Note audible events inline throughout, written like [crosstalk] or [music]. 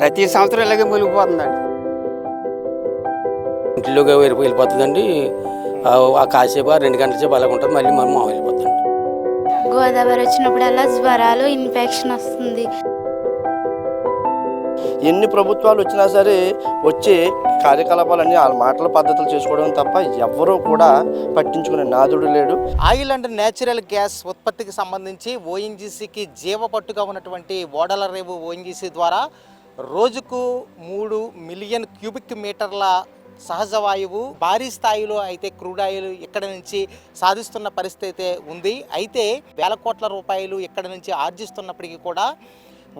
ప్రతి సంవత్సరం ఇలాగే మునిగిపోతుందండి. ఇంట్లోకి వెళ్ళి వెళ్ళిపోతుందండి. ఆ- ఆ కాసేపు రెండు గంటల సేపు అలాగ ఉంటుంది. మళ్ళీ మనం మామూలు వెళ్ళిపోతుంది గోదావరి వచ్చినప్పుడల్లా జ్వరాలు ఇన్ఫెక్షన్ వస్తుంది. ఎన్ని ప్రభుత్వాలు వచ్చినా సరే వచ్చే కార్యకలాపాలన్నీ వాళ్ళ మాటల పద్ధతులు చేసుకోవడం తప్ప ఎవ్వరూ కూడా పట్టించుకునే నాదుడు లేడు. ఆయిల్ అండ్ నేచురల్ గ్యాస్ ఉత్పత్తికి సంబంధించి ఓఎన్జీసీకి జీవపట్టుగా ఉన్నటువంటి ఓడల రేవు ఓఎన్జీసీ ద్వారా రోజుకు మూడు మిలియన్ క్యూబిక్ మీటర్ల సహజ వాయువు భారీ స్థాయిలో అయితే క్రూడ్ ఆయిల్ ఇక్కడ నుంచి సాధిస్తున్న పరిస్థితి అయితే ఉంది. అయితే వేల కోట్ల రూపాయలు ఇక్కడ నుంచి ఆర్జిస్తున్నప్పటికీ కూడా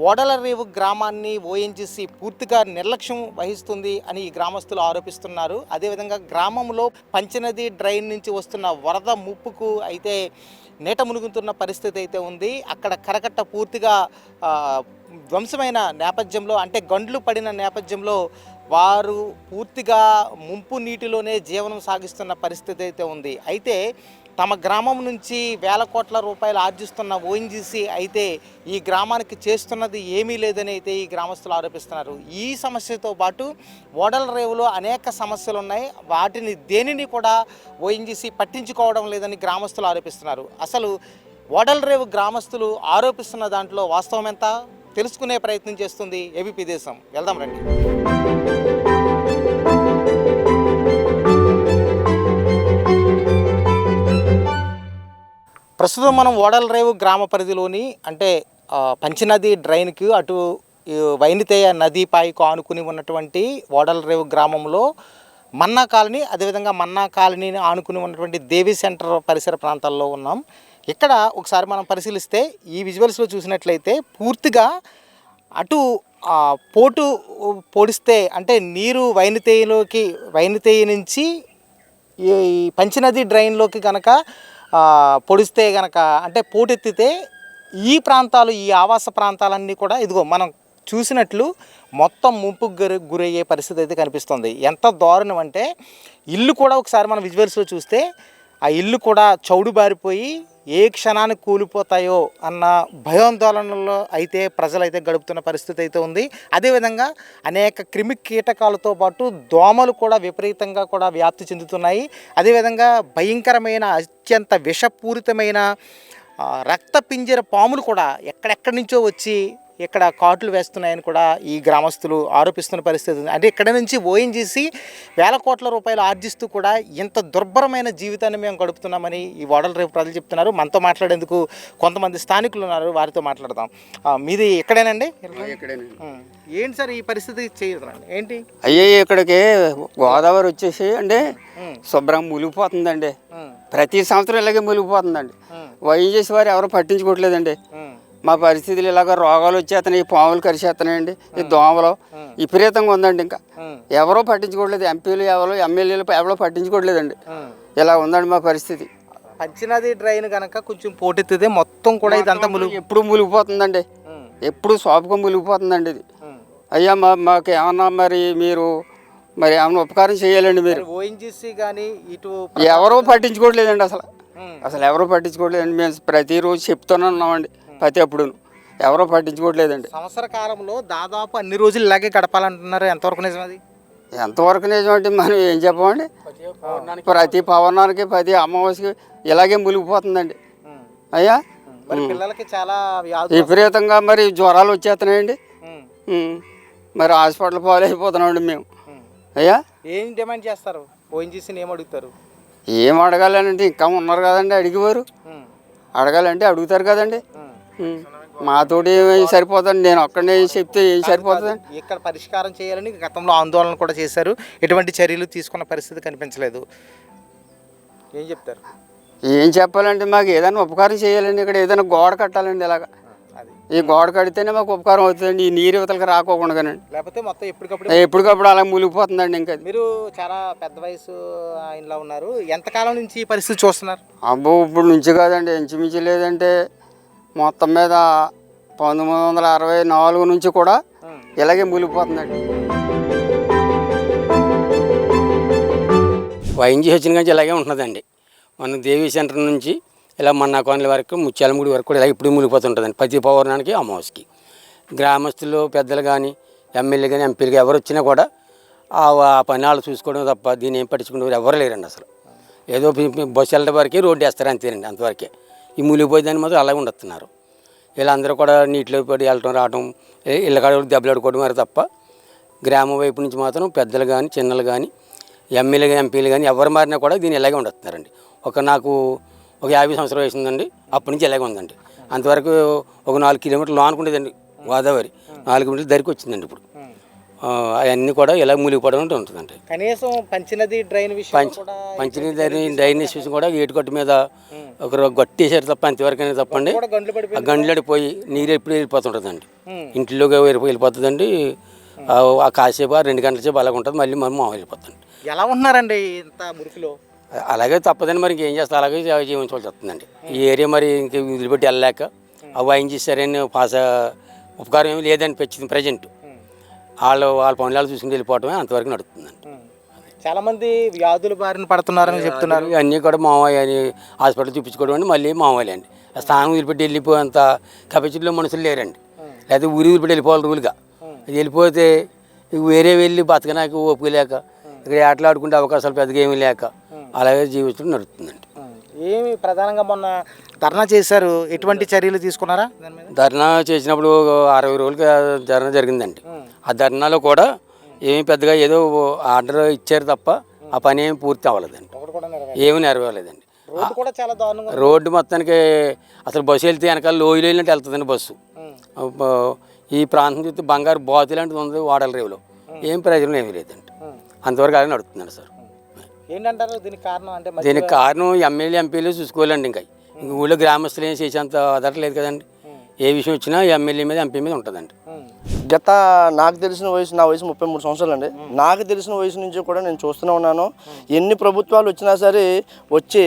ఓడలరేవు గ్రామాన్ని ఓఎన్జీసీ పూర్తిగా నిర్లక్ష్యం వహిస్తుంది అని ఈ గ్రామస్తులు ఆరోపిస్తున్నారు. అదేవిధంగా గ్రామంలో పంచనది డ్రైన్ నుంచి వస్తున్న వరద ముప్పుకు అయితే నీట మునుగుతున్న పరిస్థితి అయితే ఉంది. అక్కడ కరకట్ట పూర్తిగా ధ్వంసమైన నేపథ్యంలో అంటే గండ్లు పడిన నేపథ్యంలో వారు పూర్తిగా ముంపు నీటిలోనే జీవనం సాగిస్తున్న పరిస్థితి అయితే ఉంది. అయితే తమ గ్రామం నుంచి వేల కోట్ల రూపాయలు ఆర్జిస్తున్న ఓఎన్జీసీ అయితే ఈ గ్రామానికి చేస్తున్నది ఏమీ లేదని అయితే ఈ గ్రామస్తులు ఆరోపిస్తున్నారు. ఈ సమస్యతో పాటు ఓడల రేవులో అనేక సమస్యలు ఉన్నాయి. వాటిని దేనిని కూడా ఓఎన్జీసీ పట్టించుకోవడం లేదని గ్రామస్తులు ఆరోపిస్తున్నారు. అసలు ఓడల రేవు గ్రామస్తులు ఆరోపిస్తున్న దాంట్లో వాస్తవం ఎంత? తెలుసుకునే ప్రయత్నం చేస్తుంది ఏబీపీ దేశం. వెళ్దాం రండి. ప్రస్తుతం మనం ఓడల రేవు గ్రామ పరిధిలోని అంటే పంచనది డ్రైన్కి అటు వైనితేయ నది పాయకు ఆనుకుని ఉన్నటువంటి ఓడల రేవు గ్రామంలో మన్నా కాలనీ అదేవిధంగా మన్నా కాలనీని ఆనుకుని ఉన్నటువంటి దేవి సెంటర్ పరిసర ప్రాంతాల్లో ఉన్నాం. ఇక్కడ ఒకసారి మనం పరిశీలిస్తే ఈ విజువల్స్లో చూసినట్లయితే పూర్తిగా అటు పోటు పొడిస్తే అంటే నీరు వైనితేయలోకి వైనితేయి నుంచి ఈ పంచనది డ్రైన్లోకి కనుక పొడిస్తే గనక అంటే పోటెత్తితే ఈ ప్రాంతాలు ఈ ఆవాస ప్రాంతాలన్నీ కూడా ఇదిగో మనం చూసినట్లు మొత్తం ముంపుకు గురి గురయ్యే పరిస్థితి అయితే కనిపిస్తుంది. ఎంత దారుణం అంటే ఇల్లు కూడా ఒకసారి మనం విజువల్స్లో చూస్తే ఆ ఇల్లు కూడా చౌడు బారిపోయి ఏ క్షణానికి కూలిపోతాయో అన్న భయాందోళనలో అయితే ప్రజలైతే గడుపుతున్న పరిస్థితి అయితే ఉంది. అదేవిధంగా అనేక క్రిమి కీటకాలతో పాటు దోమలు కూడా విపరీతంగా కూడా వ్యాప్తి చెందుతున్నాయి. అదేవిధంగా భయంకరమైన అత్యంత విషపూరితమైన రక్త పింజర పాములు కూడా ఎక్కడెక్కడి నుంచో వచ్చి ఇక్కడ కాట్లు వేస్తున్నాయని కూడా ఈ గ్రామస్తులు ఆరోపిస్తున్న పరిస్థితి ఉంది. అంటే ఇక్కడ నుంచి ఓఎన్జీసీ వేల కోట్ల రూపాయలు ఆర్జిస్తూ కూడా ఇంత దుర్భరమైన జీవితాన్ని మేము గడుపుతున్నామని ఈ ఓడల రేపు ప్రజలు చెప్తున్నారు. మనతో మాట్లాడేందుకు కొంతమంది స్థానికులు ఉన్నారు. వారితో మాట్లాడదాం. మీది ఎక్కడేనండి. ఏంటి సార్ ఈ పరిస్థితి చేయదు ఏంటి? అయ్యే ఇక్కడికి గోదావరి వచ్చేసి అంటే శుభ్రంగా మునిగిపోతుందండి. ఉం. ప్రతి సంవత్సరం ఇలాగే మునిగిపోతుందండి. వైద్యం చేసే వారు ఎవరు పట్టించుకోవట్లేదండి. మా పరిస్థితులు ఇలాగ రోగాలు వచ్చేస్తున్నాయి ఈ పాములు కరిచేస్తున్నాయండి ఈ దోమలు విపరీతంగా ఉందండి ఇంకా. ఎవరో పట్టించుకోవట్లేదు ఎంపీలు ఎవరో ఎమ్మెల్యేలు ఎవరో పట్టించుకోవట్లేదండి. ఇలా ఉందండి మా పరిస్థితి పంచినది డ్రైన్ కనుక కొంచెం పోటెత్తితే మొత్తం కూడా ఇదంతా ములుగు ఎప్పుడు మునిగిపోతుందండి ఉం. ఎప్పుడు షాప్గా మునిగిపోతుందండి ఇది. అయ్యా మా మాకు ఏమన్నా మరి మీరు మరి ఏమన్నా ఉపకారం చేయాలండి మీరు ఓఎన్జీసీ కానీ ఇటు ఎవరో పట్టించుకోవట్లేదండి అసలు. అసలు ఎవరో పట్టించుకోవట్లేదండి మేము ప్రతిరోజు చెప్తూనే ఉన్నామండి ప్రతి అప్పుడు ఎవరో పట్టించుకోవట్లేదండి సంవత్సర కాలంలో దాదాపు అన్ని రోజులు ఇలాగే గడపాలంటున్నారు. ఎంతవరకు నిజం అది? ఎంతవరకు నిజమంటే మనం ఏం చెప్పమండి? ప్రతి పవనానికి ప్రతి అమావాస్యకి ఇలాగే మునిగిపోతుందండి. అయ్యా? మరి పిల్లలకి చాలా వ్యాధులు విపరీతంగా మరి జ్వరాలు వచ్చేస్తున్నాయండి. ఉం. మరి హాస్పిటల్ పాలైపోతున్నామండి మేము. అయ్యా? ఏం డిమాండ్ చేస్తారు? ఓఎన్జీసీని ఏం అడుగుతారు? ఏం అడగాలంటే ఇంకా ఉన్నారు కదండి అడిగేవారు. అడగాలంటే అడుగుతారు కదండి. మాతోటి సరిపోతుంది నేను ఒక్కడే చెప్తే ఏం సరిపోతుందండి ఇక్కడ పరిష్కారం చేయాలని గతంలో ఆందోళన కూడా చేశారు. ఎటువంటి చర్యలు తీసుకున్న పరిస్థితి కనిపించలేదు. ఏం చెప్తారు? ఏం చెప్పాలంటే మాకు ఏదైనా ఉపకారం చేయాలండి ఇక్కడ ఏదైనా గోడ కట్టాలండి ఇలాగ. ఈ గోడ కడితేనే మాకు ఉపకారం అవుతుందండి ఈ నీరు ఇవతలకి రాకోకుండానండి లేకపోతే మొత్తం ఎప్పటికప్పుడు ఎప్పటికప్పుడు అలా మునిగిపోతుందండి ఇంకా. మీరు చాలా పెద్ద వయసు ఆయనలో ఉన్నారు. ఎంతకాలం నుంచి ఈ పరిస్థితి చూస్తున్నారు? అబ్బో ఇప్పుడు నుంచి కాదండి ఇంచుమించు లేదంటే మొత్తం మీద పంతొమ్మిది వందల అరవై నాలుగు నుంచి కూడా ఇలాగే మునిగిపోతుందండి వైఎన్జీ వచ్చిన కానీ ఇలాగే ఉంటుందండి మన దేవి సెంటర్ నుంచి ఇలా మన్నా కాలనీ వరకు ముత్యాలముడి వరకు కూడా ఇలా ఇప్పుడు మునిగిపోతుంటుందండి ప్రతి పౌర్ణానికి అమావాస్యకి. గ్రామస్తులు పెద్దలు కానీ ఎమ్మెల్యే కానీ ఎంపీలు కానీ ఎవరు వచ్చినా కూడా ఆ పని వాళ్ళు చూసుకోవడం తప్ప దీన్ని ఏం పట్టించుకునే ఎవరు లేరండి అసలు. ఏదో బస్సు వెళ్ళడం వరకే రోడ్డు వేస్తారు అంతేనండి అంతవరకే. ఈ మూలిగిపోయేదాన్ని మాత్రం అలాగే ఉండొస్తున్నారు వీళ్ళందరూ కూడా నీటిలో పడి వెళ్ళటం రావడం ఏ- ఇళ్ళ కాడ దెబ్బలు ఆడుకోవడం వారు తప్ప గ్రామం వైపు నుంచి మాత్రం పెద్దలు కానీ చిన్నలు కానీ ఎమ్మెల్యే కానీ ఎంపీలు కానీ ఎవరు మారినా కూడా దీన్ని ఇలాగే ఉండొస్తున్నారండి ఒక నాకు ఒక యాభై సంవత్సరం వయసుందండి అప్పటి నుంచి ఇలాగే ఉందండి. అంతవరకు ఒక నాలుగు కిలోమీటర్లు ఆనుకుండేదండి గోదావరి. నాలుగు కిలోమీటర్లు ధరికి వచ్చిందండి ఇప్పుడు. అవన్నీ కూడా ఇలా మూలిగిపోవడం అంటూ ఉంటుందండి. కనీసం పంచినది డ్రైన్ విషయం పంచ ధరి డ్రైనేజ్ చూసి కూడా ఏటుకట్టు మీద ఒక గట్టేసారు తప్ప అంతవరకైనా తప్పండి. ఆ పడిపోయి గంటలడిపోయి నీరు ఎప్పుడు వెళ్ళిపోతుంటుందండి. ఇంట్లోకి వెళ్ళి- వెళ్ళిపోతుందండి. ఆ కాసేపు ఆ రెండు గంటల సేపు అలాగ ఉంటుంది. మళ్ళీ మనం మామూలు వెళ్ళిపోతుంది ఎలా ఉంటున్నారండి ఇంత మురికిలో? అలాగే తప్పదని మరి ఇంకేం చేస్తా అలాగే జీవించవలసి వస్తుందండి. ఈ ఏరియా మరి ఇంక వదిలిపెట్టి వెళ్ళలేక అవి ఆయన చేశారని పాస ఉపకారం ఏమీ లేదని పెంచింది ప్రజెంట్. వాళ్ళు వాళ్ళ పనులు చూసుకుని వెళ్ళిపోవటమే అంతవరకు నడుస్తుందండి చాలా మంది వ్యాధుల బారిన పడుతున్నారని చెప్తున్నారు. అన్నీ కూడా మామయ్య అని హాస్పిటల్ చూపించుకోవడం అండి మళ్ళీ మామయ్య అండి. ఆ స్థానం వదిలిపెట్టి వెళ్ళిపోయేంత కెపాసిటీలో మనుషులు లేరండి. లేకపోతే ఊరి వదిలిపెట్టి వెళ్ళిపోవాలి రూలుగా. వెళ్ళిపోతే వేరే వెళ్ళి బతకనాక ఓపిక లేక ఇక్కడ ఆటలాడుకుంటే అవకాశాలు పెద్దగా ఏమీ లేక అలాగే జీవించడం నడుస్తుందండి ఏమి ప్రధానంగా మొన్న ధర్నా చేశారు. ఎటువంటి చర్యలు తీసుకున్నారా? ధర్నా చేసినప్పుడు అరవై రోజులకి ధర్నా జరిగిందండి. ఆ ధర్నాలో కూడా ఏమీ పెద్దగా ఏదో ఆర్డర్ ఇచ్చారు తప్ప ఆ పని ఏమి పూర్తి అవ్వలేదండి. ఏమీ నెరవేరలేదండి. రోడ్డు మొత్తానికి అసలు బస్సు వెళ్తే వెనకాల లోయలు వెళ్ళినట్టు వెళ్తుందండి బస్సు. ఈ ప్రాంతం చూస్తే బంగారు బాతు లాంటిది ఉంది వాడల రేవులో. ఏం ప్రయోజనం ఏమీ లేదండి. అంతవరకు అలాగే నడుతుందండి సార్. ఏంటంటారు? దీనికి కారణం అంటే మధ్య- దీనికి కారణం ఎమ్మెల్యే ఎంపీలు చూసుకోవాలండి ఇంకా. ఇంక ఊళ్ళో గ్రామస్తులు ఏం చేసేంత అదరలేదు కదండి. ఏ విషయం వచ్చినా ఎమ్మెల్యే మీద ఎంపీ మీద ఉంటుందండి. గత నాకు తెలిసిన వయసు నా వయసు ముప్పై మూడు సంవత్సరాలు అండి నాకు తెలిసిన వయసు నుంచి కూడా నేను చూస్తూనే ఉన్నాను. ఎన్ని ప్రభుత్వాలు వచ్చినా సరే వచ్చి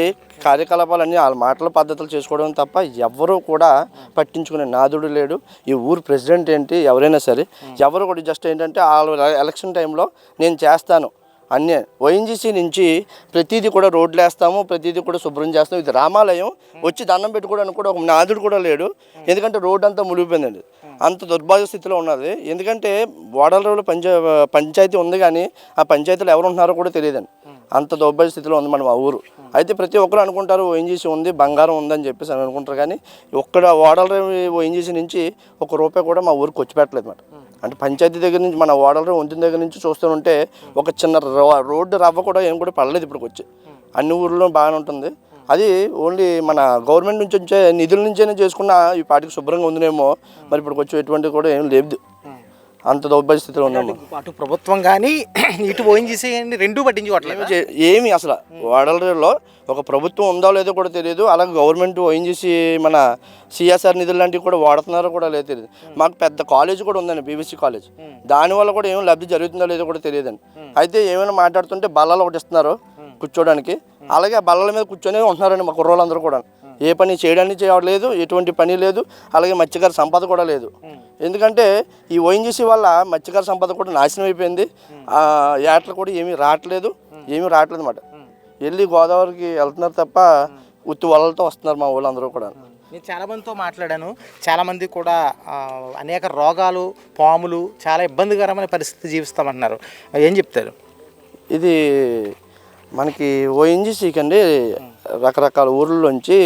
కార్యకలాపాలన్నీ వాళ్ళ మాటల పద్ధతులు చేసుకోవడం తప్ప ఎవ్వరూ కూడా పట్టించుకునే నాదుడు లేడు. ఈ ఊరు ప్రెసిడెంట్ ఏంటి ఎవరైనా సరే ఎవరు కూడా జస్ట్ ఏంటంటే వాళ్ళ ఎలక్షన్ టైంలో నేను చేస్తాను. అన్నీ వైఎన్జీసీ నుంచి ప్రతిదీ కూడా రోడ్లు వేస్తాము ప్రతిదీ కూడా శుభ్రం చేస్తాము. ఇది రామాలయం. వచ్చి దండం పెట్టుకోవడానికి కూడా ఒక నాదుడు కూడా లేడు. ఎందుకంటే రోడ్డు అంతా మునిగిపోయిందండి అంత దుర్భాగ్య స్థితిలో ఉన్నది. ఎందుకంటే వాడలలో పంచా పంచాయతీ ఉంది కానీ ఆ పంచాయతీలో ఎవరు ఉంటున్నారో కూడా తెలియదండి. అంత దౌర్భాగ్య స్థితిలో ఉంది మన మా ఊరు. అయితే ప్రతి ఒక్కరు అనుకుంటారు ఓఎన్జీసీ ఉంది బంగారం ఉందని చెప్పేసి అని అనుకుంటారు కానీ ఒక్కడ ఓడల ఓఎన్జీసీ నుంచి ఒక రూపాయి కూడా మా ఊరికి వచ్చి పెట్టలేదు అన్నమాట అంటే పంచాయతీ దగ్గర నుంచి మన ఓడల వంతుల దగ్గర నుంచి చూస్తూ ఉంటే ఒక చిన్న రోడ్డు రవ్వ కూడా ఏం కూడా పడలేదు ఇప్పటికి వచ్చి. అన్ని ఊర్లో బాగానే ఉంటుంది. అది ఓన్లీ మన గవర్నమెంట్ నుంచి వచ్చే నిధుల నుంచైనా చేసుకున్న ఈ పాటికి శుభ్రంగా ఉందినేమో. మరి ఇప్పుడు వచ్చి ఎటువంటి కూడా ఏం లేదు అంత దౌర్భాగ్య స్థితిలో ఉందేమో అటు ప్రభుత్వం కానీ [clears throat] ఇటు ఓఎన్జీసీ రెండూ పట్టించుకోవట్లేదు? ఏమి అసలు వాడలలో ఒక ప్రభుత్వం ఉందో లేదో కూడా తెలియదు అలాగే గవర్నమెంట్ ఓఎన్జీసీ మన సిఎస్ఆర్ నిధులు లాంటివి కూడా వాడుతున్నారో కూడా లేదో తెలియదు మాకు పెద్ద కాలేజ్ కూడా ఉందండి బీబీసీ కాలేజ్. దానివల్ల కూడా ఏం లబ్ధి జరుగుతుందో లేదో కూడా తెలియదండి అయితే ఏమైనా మాట్లాడుతుంటే బల్లలు ఒకటి ఇస్తున్నారు కూర్చోడానికి. అలాగే ఆ బల్లల మీద కూర్చొని ఉంటున్నారండి మా కుర్రోళ్ళందరూ కూడా ఏ పని చేయడానికి చేయట్లేదు ఎటువంటి పని లేదు అలాగే మత్స్యకార సంపద కూడా లేదు. ఎందుకంటే ఈ ఓఎన్జీసీ వల్ల మత్స్యకార సంపద కూడా నాశనం అయిపోయింది. ఆ ఏటలు కూడా ఏమీ రావట్లేదు ఏమీ రావట్లేదు అనమాట వెళ్ళి గోదావరికి వెళ్తున్నారు తప్ప ఉత్తి వలలతో వస్తున్నారు మా వాళ్ళందరూ కూడా. నేను చాలా మందితో మాట్లాడాను. చాలా మంది కూడా అనేక రోగాలు పాములు చాలా ఇబ్బందికరమైన పరిస్థితి జీవిస్తామంటున్నారు. ఏం చెప్తారు? ఇది మనకి ఓఎన్జీసీకి అండి రకరకాల ఊర్లలోంచి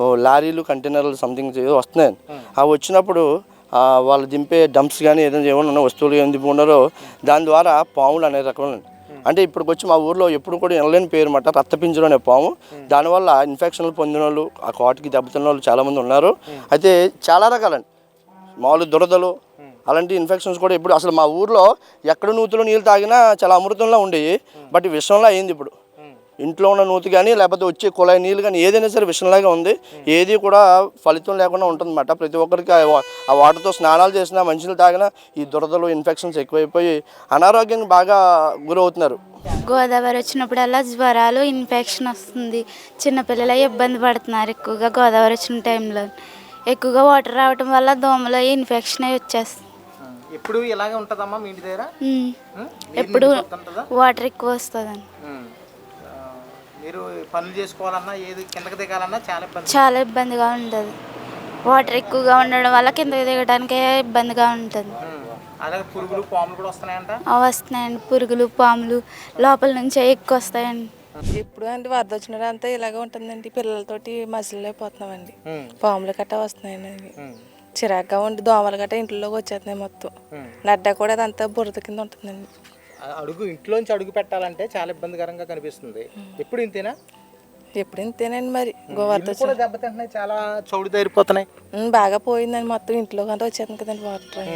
ఓ లారీలు కంటైనర్లు సంథింగ్ ఏదో వస్తున్నాయి అవి వచ్చినప్పుడు వాళ్ళు దింపే డంప్స్ కానీ ఏదైనా ఏమైనా ఉన్న వస్తువులు ఏమి దింపుకున్నారో దాని ద్వారా పాములు అనే రకమైన అంటే ఇప్పటికి వచ్చి మా ఊర్లో ఎప్పుడు కూడా వినలేని పేరు మాట రక్తపింజరం అనే పాము. దానివల్ల ఇన్ఫెక్షన్లు పొందిన వాళ్ళు ఆ కాటుకి దెబ్బతిన్న వాళ్ళు చాలామంది ఉన్నారు. అయితే చాలా రకాలండి. మామూలు దురదలు అలాంటి ఇన్ఫెక్షన్స్ కూడా ఇప్పుడు అసలు మా ఊర్లో ఎక్కడ నూతులో నీళ్ళు తాగినా చాలా అమృతంలా ఉండేవి. బట్ విషంలా అయింది ఇప్పుడు. ఇంట్లో ఉన్న నూతి కానీ లేకపోతే వచ్చే కుళాయి నీళ్ళు కానీ ఏదైనా సరే విషంలాగా ఉంది. ఏది కూడా ఫలితం లేకుండా ఉంటుందన్నమాట. ప్రతి ఒక్కరికి ఆ వాటర్తో స్నానాలు చేసినా మంచినీళ్ళు తాగినా ఈ దురదలు ఇన్ఫెక్షన్స్ ఎక్కువైపోయి అనారోగ్యానికి బాగా గురవుతున్నారు. గోదావరి వచ్చినప్పుడల్లా జ్వరాలు ఇన్ఫెక్షన్ వస్తుంది. చిన్నపిల్లలు ఇబ్బంది పడుతున్నారు ఎక్కువగా గోదావరి వచ్చిన టైంలో. ఎక్కువగా వాటర్ రావటం వల్ల దోమలు అవి ఇన్ఫెక్షన్ అవి వచ్చేస్తుంది. ఎప్పుడు ఇలాగే ఉంటుందమ్మా మీ ఇంటి దగ్గర? ఎప్పుడు? వాటర్ ఎక్కువ వస్తుందండి. మీరు పనులు చేసుకోవాలన్నా ఏది కిందకి దిగాలన్నా చాలా ఇబ్బంది. చాలా ఇబ్బందిగా ఉంటుంది. వాటర్ ఎక్కువగా ఉండడం వల్ల కిందకి దిగడానికి ఇబ్బందిగా ఉంటుంది. అలాగే పురుగులు పాములు కూడా వస్తున్నాయంట? అవి వస్తున్నాయండి. పురుగులు పాములు లోపల నుంచి ఎక్కువ వస్తాయండి ఇప్పుడు అంటే వరద వచ్చినప్పుడు అంతా ఇలాగే ఉంటుందండి. పిల్లలతోటి మసిలిపోతున్నామండి ఉమ్. పాములు గట్ట వస్తున్నాయండి చిరాగ్గా ఉండి దోమలు గట్ట ఇంట్లోకి వచ్చేస్తున్నాయి మొత్తం. నడ్డ కూడా అదంతా బురద కింద ఉంటుందండి. అడుగు ఇంట్లోంచి అడుగు పెట్టాలంటే చాలా ఇబ్బందికరంగా కనిపిస్తుంది. ఎప్పుడు ఇంతేనా? ఎప్పుడు ఇంతేనండి మరి. కూడా దెబ్బతింటున్నాయి చాలా చౌడు తేరిపోతున్నాయి బాగా పోయిందండి మొత్తం ఇంట్లోకి అంతా వచ్చేస్తుంది కదండి వాటర్.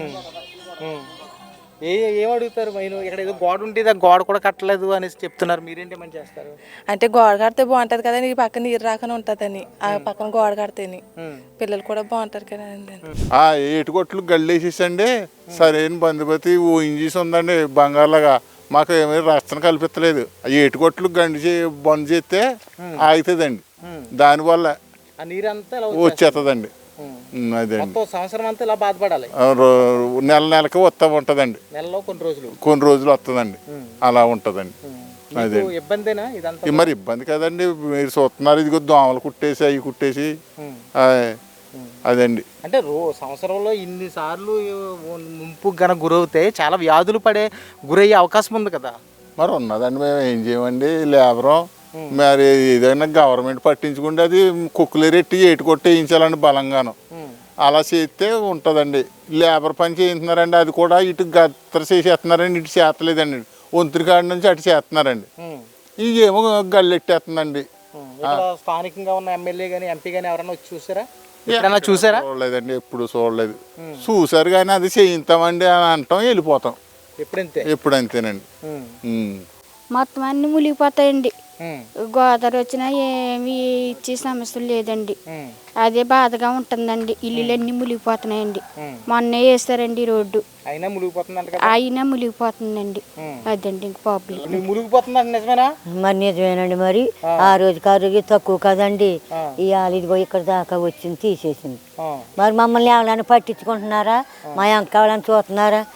ఏ ఏం అడుగుతారు మైను? ఇక్కడ ఏదో గోడ ఆ గోడ కూడా కట్టలేదు అనేసి చెప్తున్నారు. మీరేంటి మంచి చేస్తారు? అంటే గోడ కడితే బాగుంటుంది కదండి ఈ పక్కన నీరు రాకనే ఉంటుందని. ఆ పక్కన గోడ కడితేని. ఉమ్. పిల్లలు కూడా బాగుంటారు కదండి ఆ ఏటుకొట్లు గల్లేసేసండి. సరైన బంధుపతి ఊహించేసి ఉందండి బంగారులాగా. మాకు ఏమీ రక్షణ కల్పించలేదు ఆ ఏటుకొట్లు గండి బంద్ చేస్తే ఆగుతుందండి. దానివల్ల ఆ నీరంతా ఇలా వచ్చేస్తుందండి. మొత్తం సంవత్సరం అంతా ఇలా బాధపడాలి. నెల నెలకి వస్తా ఉంటుందండి. నెలలో కొన్ని రోజులు. కొన్ని రోజులు వస్తుందండి. అలా ఉంటుందండి. అదే ఇబ్బందేనా ఇదంతా? మరి ఇబ్బంది కదండి. మీరు చూస్తున్నారు ఇదిగో దోమలు కుట్టేసి అవి కుట్టేసి. అదండి అంటే రో సంవత్సరంలో ఇన్ని సార్లు ముంపు గన గురవుతే చాలా వ్యాధులు పడే గురయ్యే అవకాశం ఉంది కదా. మరి ఉన్నదండి మేము ఏం చేయమండి? లేబరం మరి ఏదైనా గవర్నమెంట్ పట్టించుకుంటే అది కుక్కులేరెట్టి ఏటు కొట్టి వేయించాలండి బలంగాను అలా చేస్తే ఉంటుందండి. లేబర్ పని చేస్తున్నారండి అది కూడా ఇటు గత్తర చేసేస్తున్నారండి ఇటు చేస్తలేదండి. వంతుని కాడి నుంచి అటు చేస్తున్నారండి. ఇదేమో గల్లెట్టేస్తుందండి. స్థానికంగా ఉన్న ఎమ్మెల్యే కానీ ఎంపీ కానీ ఎవరైనా వచ్చి చూసారా? ఎప్పుడైనా చూసారా? చూడలేదండి ఎప్పుడు చూడలేదు. చూసారు కానీ అది చేయిస్తామండి అని అంటాం వెళ్ళిపోతాం. ఎప్పుడంతే? ఎప్పుడు అంతేనండి ఉమ్. ఉమ్. మొత్తం అన్నీ మునిగిపోతాయండి. గోదావరి వచ్చినా ఏమి ఇచ్చే సమస్య లేదండి. అదే బాధగా ఉంటుందండి. ఇల్లులన్నీ మునిగిపోతున్నాయండి. మొన్నే వేస్తారండి రోడ్డు. అయినా అయినా మునిగిపోతుందండి. అదండి ఇంక ప్రాబ్లం నువ్వు మునిగిపోతుందంట నిజమేనా? మరి నిజమేనండి మరి. ఆ. రోజు తక్కువ కదండి. ఇవాళ ఇదిగో ఇక్కడ దాకా వచ్చింది తీసేసింది. మరి మమ్మల్ని ఎవరైనా పట్టించుకుంటున్నారా? మా అంక ఎవరైనా చూస్తున్నారా?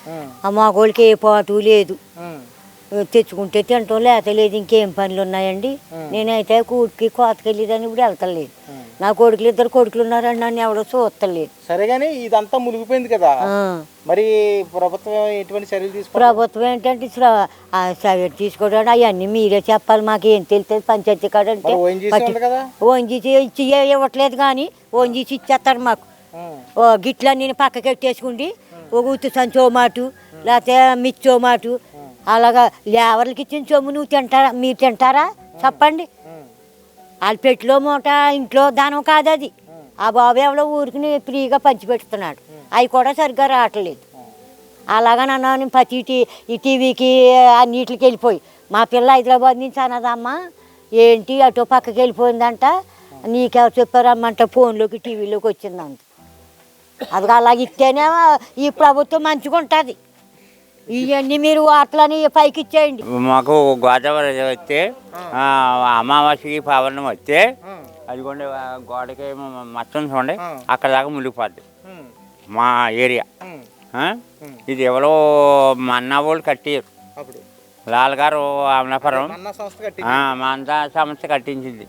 ఆ. మగోళ్ళకి ఏ పాటు లేదు. తెచ్చుకుంటే తింటాం లేత లేదు ఇంకేం పనులు ఉన్నాయండి? నేనైతే కూడికి కోతకెళ్ళేదాన్ని ఇప్పుడు వెళ్తలేదు. నా కొడుకులు ఇద్దరు కొడుకులు ఉన్నారండి నన్ను ఎవడో చూస్తలేదు. సరే కానీ ఇదంతా మునిగిపోయింది కదా. మరి ప్రభుత్వం ఎటువంటి చర్యలు ప్రభుత్వం ఏంటంటే సగటు తీసుకోవడం అవన్నీ మీరే చెప్పాలి మాకు ఏం తెలుస్తుంది పంచాయతీ కాడ అంటే? ఓఎన్జీసీ ఇచ్చి ఇవ్వట్లేదు కానీ ఓఎన్జీసీ ఇచ్చేస్తారు మాకు. ఉమ్. ఓ గిట్లన్నీ పక్కకి పెట్టేసుకుండి ఒక ఉత్తు సంచో మాటు లేకపోతే మిచ్చో మాటు అలాగా లేవర్లకి ఇచ్చిన సొమ్ము నువ్వు తింటారా? మీరు తింటారా? చెప్పండి. వాళ్ళ పెట్టిలో మూట ఇంట్లో దానం కాదు అది. ఆ బాబు ఎవడో ఊరికి ఫ్రీగా పంచిపెడుతున్నాడు. అవి కూడా సరిగ్గా రావట్లేదు. అలాగా నన్ను ప్రతి టీ- ఈ టీవీకి అన్నిటికి వెళ్ళిపోయి మా పిల్ల హైదరాబాద్ నుంచి అన్నదమ్మా ఏంటి అటు పక్కకి వెళ్ళిపోయిందంట. నీకెవరు చెప్పారమ్మంట ఫోన్లోకి టీవీలోకి వచ్చిందంట. అది అలాగ ఇస్తేనే ఈ ప్రభుత్వం మంచిగా ఉంటుంది ఇవన్నీ మీరు వాటిలని పైకి ఇచ్చేయండి మాకు గోదావరి వస్తే అమావాస్యకి పౌర్ణమి వస్తే అదిగోండి గోడకి మ- మొత్తం చూడండి అక్కడ దాకా మునిగిపోద్ది. మా ఏరియా? ఇది ఎవరో మన్నా వాళ్ళు కట్టారు. లాల్ గారు అమలాపురం. సంస్థ అంతా సంస్థ కట్టించింది.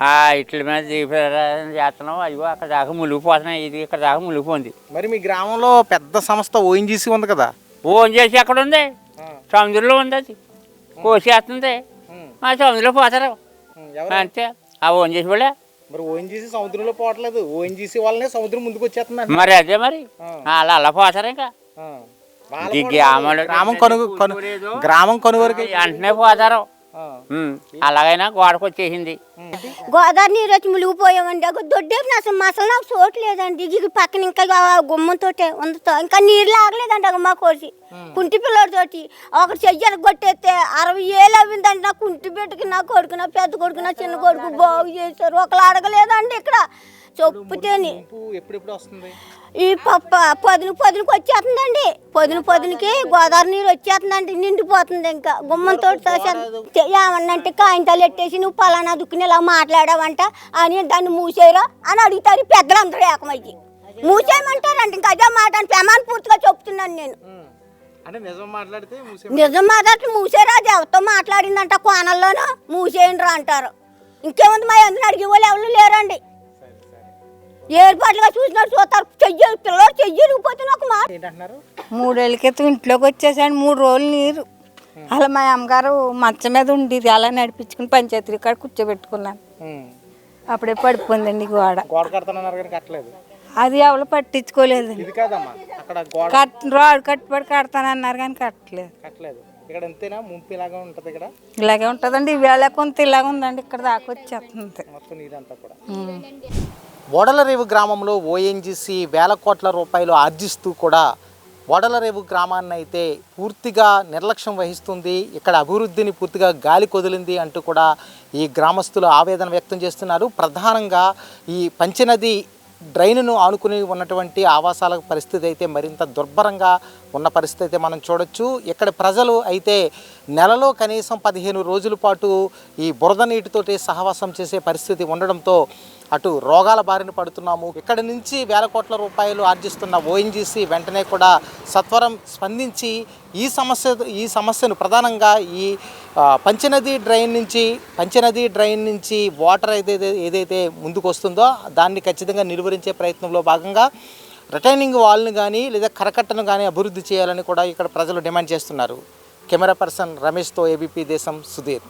ఆ. ఇట్ల మీద చేస్తున్నాం అయ్యో అక్కడ దాకా మునిగిపోతున్నాయి ఇది ఇక్కడ దాకా మునిగిపోయింది. మరి మీ గ్రామంలో పెద్ద సంస్థ ఓఎన్జీసీ ఉంది కదా? ఓన్ చేసి ఎక్కడ ఉంది సముద్రంలో ఉంది అది. కోసేస్తుంది. ఆ. సముద్రంలో పోతారు. అంతే. ఆ ఓన్ చేసి వాళ్ళే. మరి ఓఎన్జీసీ సముద్రంలో పోవట్లేదు. ఓఎన్జీసీ వాళ్ళనే సముద్రం ముందుకు వచ్చేస్తుంది మరి అదే మరి. అలా అలా పోతారు ఇంకా. గ్రామం కను కను గ్రామం కనువరకు వెంటనే పోతారు. అలాగైనా గోడకు వచ్చేసింది. గోదావరి నీరు వచ్చి మునిగిపోయామండి. ఒక దొడ్డేపు అసలు అసలు నాకు చోటు లేదండి. ఇది పక్కన ఇంకా గుమ్మంతో ఉందితో ఇంకా నీరు లాగలేదండి అగ మా కోసి. కుంటి పిల్లడితోటి ఒకటి చెయ్యను కొట్టేస్తే అరవై ఏళ్ళు అవ్విందండి నా కుంటి బిడ్డకి నా కొడుకు నా పెద్ద కొడుకు నా చిన్న కొడుకు బాగు చేశారు. ఒకళ్ళు అడగలేదండి ఇక్కడ. చొప్పుతేని. ఎప్పుడెప్పుడు వస్తుంది? ఈ పప్ప పొదును పొదునుకి వచ్చేస్తుందండి. పొదును పొదునుకి గోదావరి నీరు వచ్చేస్తుందండి. నిండిపోతుంది ఇంకా. గుమ్మంతో ఏమన్నంటే కాగితాలు ఎట్టేసి నువ్వు పలానా దుక్కుని ఇలా మాట్లాడావంట. అని దాన్ని మూసేయరా అని అడుగుతారు పెద్దలందరూ ఏకమైకి మూసేయమంటారండి. ఇంకా అదే మాట అని ప్రమాణ పూర్తిగా చెప్తున్నాను నేను. నిజం మాట్లాడితే మూసేరా ఎవరితో మాట్లాడిందంట కోనల్లోనూ మూసేయండి రా అంటారు. ఇంకేముంది మా ఎందుకు అడిగే వాళ్ళు ఎవరు లేరండి. ఏర్పాట్లుగా చూసినట్టు చూస్తారు. పిల్లలు ఒక మాట ఏంటంటున్నారు? మూడేళ్ళ క్రితం ఇంట్లోకి వచ్చేసాడు మూడు రోజులు నీరు. అలా మా అమ్మగారు మంచం మీద ఉండేది అలా నడిపించుకుని పంచాయతీ కాడ కూర్చోబెట్టుకున్నాను. అప్పుడే పడిపోయిందండి గోడ. అది ఎవరు కట్ రాడు కట్టుబడి కడతానన్నారు కానీ కట్టలేదు. ఇక్కడ ముంపు ఇలాగా ఉంటుంది ఇక్కడ? ఇలాగే ఉంటుందండి ఇవాళ కొంత ఇలాగ ఉందండి ఇక్కడ దాకా వచ్చేస్తుంది. మొత్తం ఇదంతా కూడా. వడలరేవు గ్రామంలో ఓఎన్జీసీ వేల కోట్ల రూపాయలు ఆర్జిస్తూ కూడా వడలరేవు గ్రామాన్ని అయితే పూర్తిగా నిర్లక్ష్యం వహిస్తుంది. ఇక్కడ అభివృద్ధిని పూర్తిగా గాలి కొదిలింది అంటూ కూడా ఈ గ్రామస్తులు ఆవేదన వ్యక్తం చేస్తున్నారు. ప్రధానంగా ఈ పంచనది డ్రైన్ను ఆనుకుని ఉన్నటువంటి ఆవాసాల పరిస్థితి అయితే మరింత దుర్భరంగా ఉన్న పరిస్థితి అయితే మనం చూడొచ్చు. ఇక్కడ ప్రజలు అయితే నెలలో కనీసం పదిహేను రోజుల పాటు ఈ బురద నీటితోటి సహవాసం చేసే పరిస్థితి ఉండడంతో అటు రోగాల బారిన పడుతున్నాము. ఇక్కడ నుంచి వేల కోట్ల రూపాయలు ఆర్జిస్తున్న ఓఎన్జీసీ వెంటనే కూడా సత్వరం స్పందించి ఈ సమస్య ఈ సమస్యను ప్రధానంగా ఈ పంచనది డ్రైన్ నుంచి పంచనది డ్రైన్ నుంచి వాటర్ ఏదైతే ఏదైతే ముందుకు వస్తుందో దాన్ని ఖచ్చితంగా నిర్వహించే ప్రయత్నంలో భాగంగా రిటైనింగ్ వాల్ను కానీ లేదా కరకట్టను కానీ అభివృద్ధి చేయాలని కూడా ఇక్కడ ప్రజలు డిమాండ్ చేస్తున్నారు. కెమెరా పర్సన్ రమేష్తో ఏబీపీ దేశం సుధీర్.